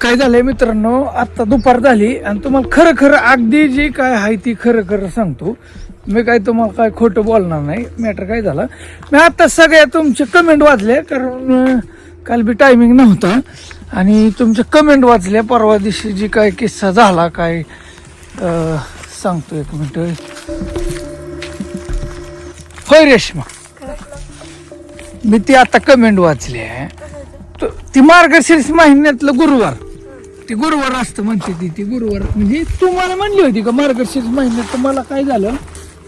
काय झालंय मित्रांनो? आता दुपार झाली आणि तुम्हाला खरं खरं अगदी जी काय आहे ती खरं खरं सांगतो. मी काय तुम्हाला काय खोटं बोलणार नाही. मॅटर काय झालं? मी आता सगळ्या तुमचे कमेंट वाचले कारण काल बी टायमिंग नव्हता. आणि तुमचे कमेंट वाचले परवा दिवशी जी काय किस्सा झाला काय सांगतो एक मिनिट होय रेश्मा. मी ती आता कमेंट वाचली आहे. ती मार्गशीर्ष महिन्यातलं गुरुवार. ती गुरुवार असतं म्हणते ती ती गुरुवार. म्हणजे तुम्हाला म्हणली होती का मार्गशीर्ष महिन्यात तर मला काय झालं?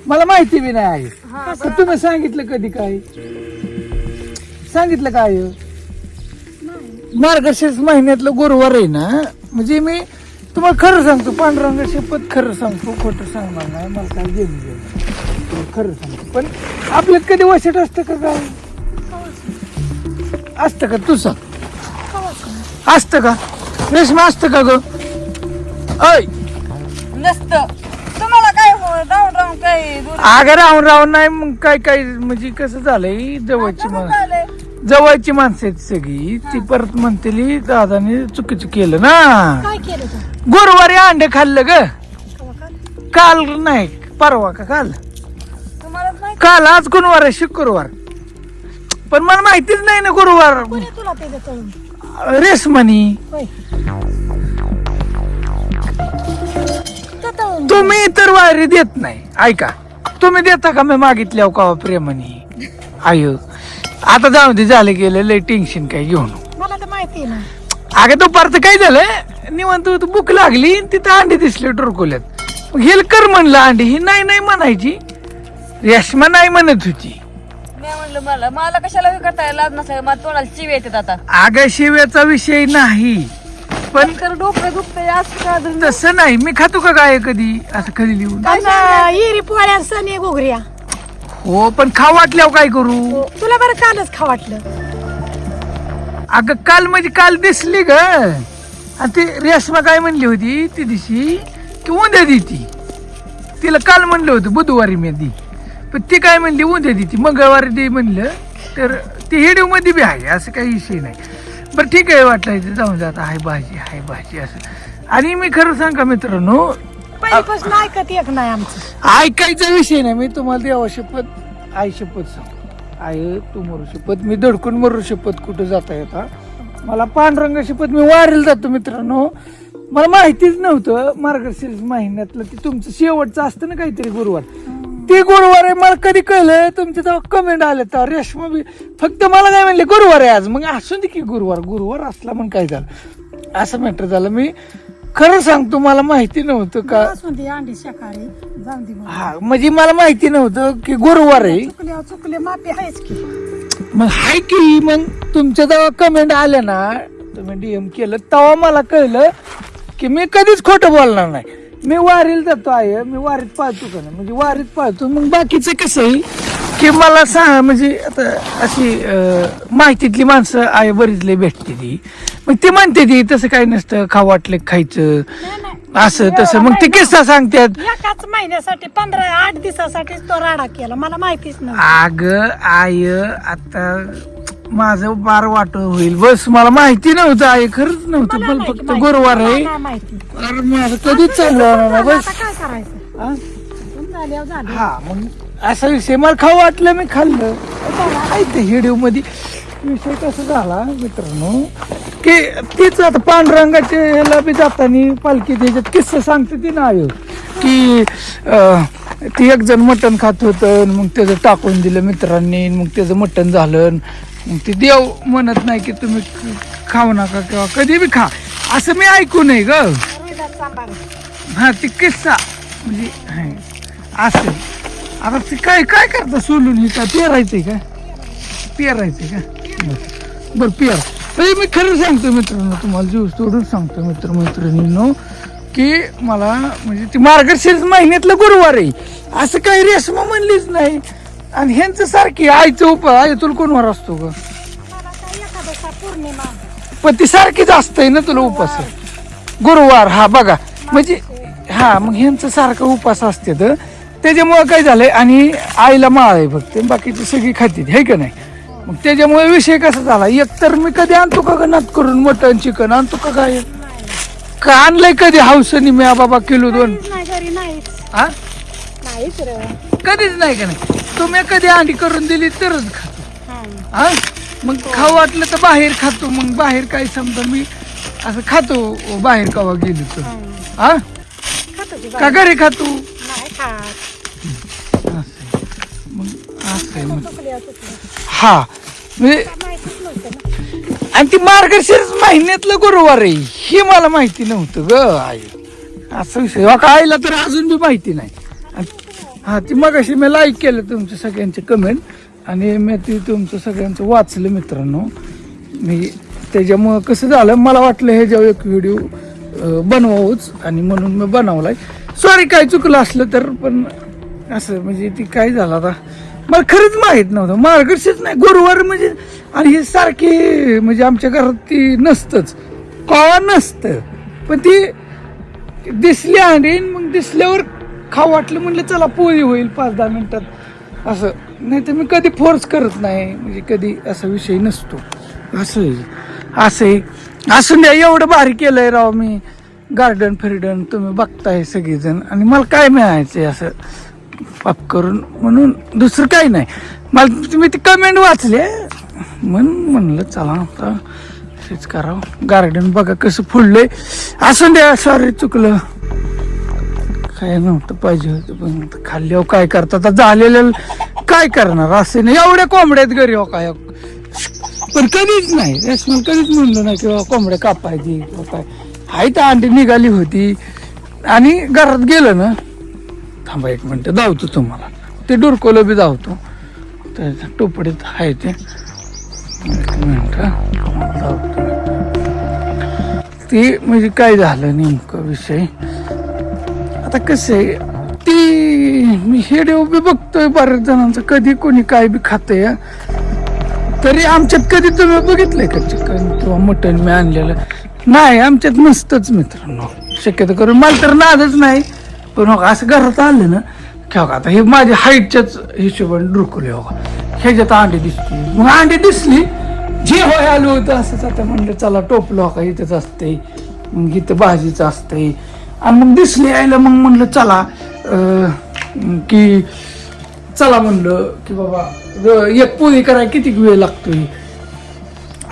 मला माहिती बी नाही आहे. तर तुम्ही सांगितलं कधी काय? सांगितलं काय? मार्गशीर्ष महिन्यातलं गुरुवार आहे ना? म्हणजे मी तुम्हाला खरं सांगतो पांडुरंग शपथ खरं सांगतो खोटं सांगणार नाही. मला काय घेऊन खरं सांगतो. पण आपल्यात कधी वसट असतं का काय? असतं का तू सांग असतं का? रेशमा असतं का ग? ऐ! नसत. तुम्हाला काय हो राहून राहून काय दूर? अगं राहून राहून नाही मग काय काय म्हणजे कसं झालंय? जवळची माणसं झालंय? जवळची माणसं आहेत सगळी. ती परत म्हणतेली दादाने चुकीचं केलं ना. काय केलं तू? गुरुवारी अंडे खाल्लं ग. काल नाही परवा का काल? तुम्हाला काल आज गुरुवार आहे शुक्रवार. पण मला माहितीच नाही ना गुरुवार. कोणी तुला ते होय. तुम्ही तर वायरी देत नाही. ऐका तुम्ही देता का मी मागितल्यावर का प्रेमाने? आय आता जाऊ दे झालं गेलं लय टेन्शन काय घेऊ नको. मला तर माहिती ना. अगं दुपारचं काय झालं? निवांत होतं भूक लागली आणि तिथं अंडे दिसले टोरकोल्यात. मग हेल कर म्हणलं अंडे ही नाही नाही म्हणायची. रेशमा नाही म्हणत होती. मी म्हणलं मला मला कशाला हे करताय लाज नसाय मला तोंडाला चिव येतात आता. अगं शिव्याचा विषय नाही. पण तर डोकं दुखतंय असं का तसं नाही. मी खातो का काय कधी? असं कधी लिहून? हिरी पोळ्या सण एक घोगऱ्या हो पण खा वाटल्यावर काय करू? तुला बरं कालच खा वाटलं. अगं काल म्हणजे काल दिसली ग. आणि ती रेशमा काय म्हणली होती? ती दिवशी की उद्या देती तिला काल म्हणलं होतं बुधवारी मी दी. पण ती काय म्हणली उद्या देती मंगळवारी दे म्हणलं. तर ती हेडिओ मध्ये बी आहे असं काही विषय नाही. बरं ठीक आहे वाटलं इथे जाऊन जात हाय भाजी हाय भाजी असं. आणि मी खरं सांगा मित्रांनो पहिल्यापासून ऐकत एक नाही आमचं. ऐकायचा विषय नाही. मी तुम्हाला देवा शपथ आई शपथ सांग आई तू मरू शपथ मी धडकून मरू शपथ कुठं जाता येता मला पांडुरंग शपथ मी वारेल जातो मित्रांनो. मला माहितीच नव्हतं मार्गशीर्ष महिन्यातलं की तुमचं शेवटचं असतं ना काहीतरी गुरुवार. ते गुरुवार आहे मला कधी कळलं? तुमच्या तेव्हा कमेंट आले तर. रेशमा बी फक्त मला काय म्हणले गुरुवार आहे आज. मग असू दे की गुरुवार. गुरुवार असला मग काय झालं? असं मॅटर झालं. मी खरं सांगतो मला माहिती नव्हतं का असून दे अंडी शाकाहारी. जाऊन दे मग. हा म्हणजे मला माहिती नव्हतं की गुरुवार आहे. माफी आहेच की. मग हाय की मग तुमच्या जेव्हा कमेंट आल्या ना तुम्ही डीएम केलं तेव्हा मला कळलं की मी कधीच खोटं बोलणार नाही. मी वारीला जातो आहे मी वारीत पाळतो का नाही? म्हणजे वारीत पाळतो मग बाकीचं कसं आहे? की मला सांग म्हणजे आता अशी अं, माहितीतली माणसं आहे बरीच लय भेटते ती. मग ती म्हणते ती तसं काही नसतं खा वाटलं की खायचं. नाही नाही. असं तसं. मग ते किस्सा सांगतात. एकाच महिन्यासाठी पंधरा आठ दिवसासाठीच तो राडा केला. मला माहितीच नव्हतं. अग आय आता माझं बार वाट होईल. बस मला माहिती नव्हतं आय खरंच नव्हतं. मला पण फक्त माहिती. गुरुवार आहे. नाही माहिती. अरे माझं कधीच नाही. बस. आता काय करायचं? हा? पण झाल्यावर झालं. हा मग असा विषय मला खाऊ वाटलं मी खाल्लं. ते हिडिओ मध्ये विषय कसा झाला मित्रांनो? की तीच आता पांडुरंगाच्या ह्याला बी जाताना पालखी त्याच्यात किस्सा सांगते ती ना आयो की अं, ती एक जण मटण खात होतं आणि मग त्याचं टाकून दिलं मित्रांनी आणि मग त्याचं मटण झालं आणि मग ते देव म्हणत नाही की तुम्ही खाऊ नका किंवा कधी बी खा. असं मी ऐकू नये ग. हा ती किस्सा. म्हणजे हाय, असं. आता ते काय काय करता सोलून हे? का पेरायचंय का? पेरायचंय का? बरं बरं पेर. तरी मी खरं सांगतो मित्रांनो तुम्हाला जीव तोडून सांगतो मित्र मैत्रिणींनो की मला म्हणजे ती मार्गशीर्ष महिन्यातलं गुरुवार आहे. असं काही रेशमा म्हणलीच नाही. आणि ह्यांचं सारखी आईचं उप आई तुला कोणवर असतो ग? मला काय एकादशा पौर्णिमा पण ती सारखीच असतंय ना तुला उपास. गुरुवार हा बघा. म्हणजे हा मग ह्यांचं सारखं उपास असते तर त्याच्यामुळे काय झालंय? आणि आईला माळ आहे फक्त. बाकीची सगळी खाती हे का नाही? मग त्याच्यामुळे विषय कसा झाला? एक तर मी कधी आणतो का ग नात करून? मटन चिकन आणतो का काय? का आणलंय कधी? हौसनी मी बाबा किलो दोन. नाही घरी नाहीच. हा नाहीच रे. कधीच नाही का नाही? तुम्ही कधी अंडी करून दिली तरच खातो. हा. मग खाऊ वाटलं तर बाहेर खातो. मग बाहेर काय समजा मी असं खातो बाहेर कवा गेली तर. हा. खातो की. घरी खातो? असं आहे. मग असं आहे मग. हा. म्हणजे आणि ती मार्गशीर्ष महिन्यातलं गुरुवार आहे. हे मला माहिती नव्हतं ग आई. असं विषय. हो का आईला तर अजून बी माहिती नाही. आणि- हा ती मग अशी मी लाईक केलं तुमचं सगळ्यांचे कमेंट आणि मी ती तुमचं सगळ्यांचं वाचलं मित्रांनो. मी त्याच्यामुळं कसं झालं मला वाटलं हे जेव्हा एक व्हिडिओ बनवावंच आणि म्हणून मी बनवलाय. सॉरी काय चुकलं असलं तर पण असं म्हणजे ती काय झालं आता? मला खरंच माहीत नव्हतं. मार्गशीर्ष नाही. गुरुवार म्हणजे आणि हे सारखी म्हणजे आमच्या घरात ती नसतंच. का नसतं? पण ती दिसली आणि मग दिसल्यावर खाऊ वाटलं म्हणलं चला पोळी होईल पाच दहा मिनिटात. असं. नाही तर मी कधी फोर्स करत नाही. म्हणजे कधी असा विषय नसतो. असं आहे. असं आहे. एवढं भारी केलं आहे राव मी. गार्डन फिर्डन तुम्ही बघताय सगळेजण. आणि मला काय मिळायचंय असं? पाप करून म्हणून दुसरं काही नाही. मला तुम्ही ती कमेंट वाचले. म्हणून म्हणलं चला आता तेच करावं. गार्डन बघा कसं फुललंय. असं द्या सॉरी चुकलं. काय नव्हतं पाहिजे होतं पण आता खाल्ल्यावर काय करतात? आता झालेलं काय करणार? असे नाही. एवढ्या कोंबड्यात घरी हो काय? पण कधीच नाही. रेशमल कधीच म्हणलं नाही किंवा कोंबड्या कापायची किंवा काय. हाय तर अंडी निघाली होती. आणि घरात गेलं ना. थांबा एक मिनटं धावतो तुम्हाला. ते डुरकोलं बी धावतो. त्या टोपडीत आहे ते. एक मिनटं धावतो. ते म्हणजे काय झालं नेमकं विषय? आता कसं आहे ती मी हेडिओ बी बघतोय बऱ्याच जणांचं. कधी कोणी काय बी खातंय तरी आमच्यात कधी तुम्ही बघितलंय का चिकन किंवा मटन मी आणलेलं? नाही आमच्यात नसतंच मित्रांनो. शक्यतो करून मला तर नादच नाही. पण हो असं घरात आलं ना की हो आता हे माझ्या हाईटच्याच हिशोबाने डुरकुले हो. ह्याच्यात अंडी दिसते मग अंडी दिसली जे होय आलो होतं असंच. आता म्हणलं चला टोपलं हो का इथंच असते मग इथं भाजीचं असते आणि मग दिसली यायला मग म्हणलं चला. की चला म्हणलं की बाबा एक पोळी करायला किती वेळ लागतोय?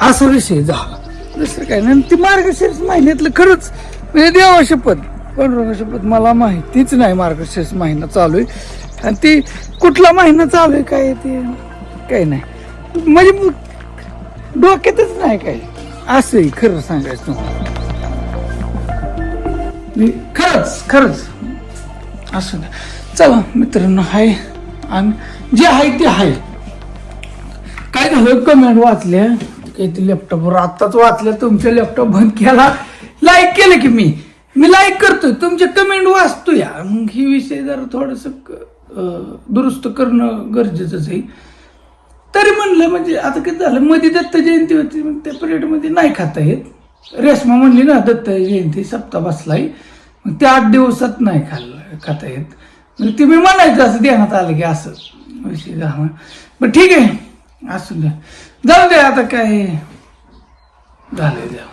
असा विषय झाला. दुसरं काय नाही. ती मार्गशीर्ष महिन्यातलं खरंच म्हणजे देवा शपथ पण शपथ मला माहितीच नाही मार्गशीर्ष महिना चालू आहे. आणि ती कुठला महिना चालू आहे काय ते काही नाही. म्हणजे डोक्यातच नाही काय. असं खरं सांगायचं तुम्हाला. मी खरंच खरंच. असं द्या चला मित्रांनो हाय. आणि जे आहे ते आहे. काय झालं? कमेंट वाचल्या. काही ते लॅपटॉपवर आत्ताच वाचल्या. तुमच्या लॅपटॉप बंद केला. लाईक केलं की मी. मी लाईक करतोय. तुमचे कमेंट वाचतो या मग ही विषय जर थोडस दुरुस्त करणं गरजेचंच आहे. तरी म्हणलं म्हणजे आता किती झालं? मध्ये दत्त जयंती होती. मग त्या पिरियडमध्ये नाही खाता येत रेश्मा म्हणली ना दत्त जयंती सप्ताह बसलाय. मग त्या आठ दिवसात नाही खाल्लं खाता येत. मग ते मी म्हणायचं असं देण्यात आलं की असं. विषय झाला पण ठीक आहे. असू द्या. जाऊ द्या आता काय झालं द्या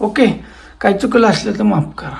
ओके. काय चुकलं असलं तर माफ करा.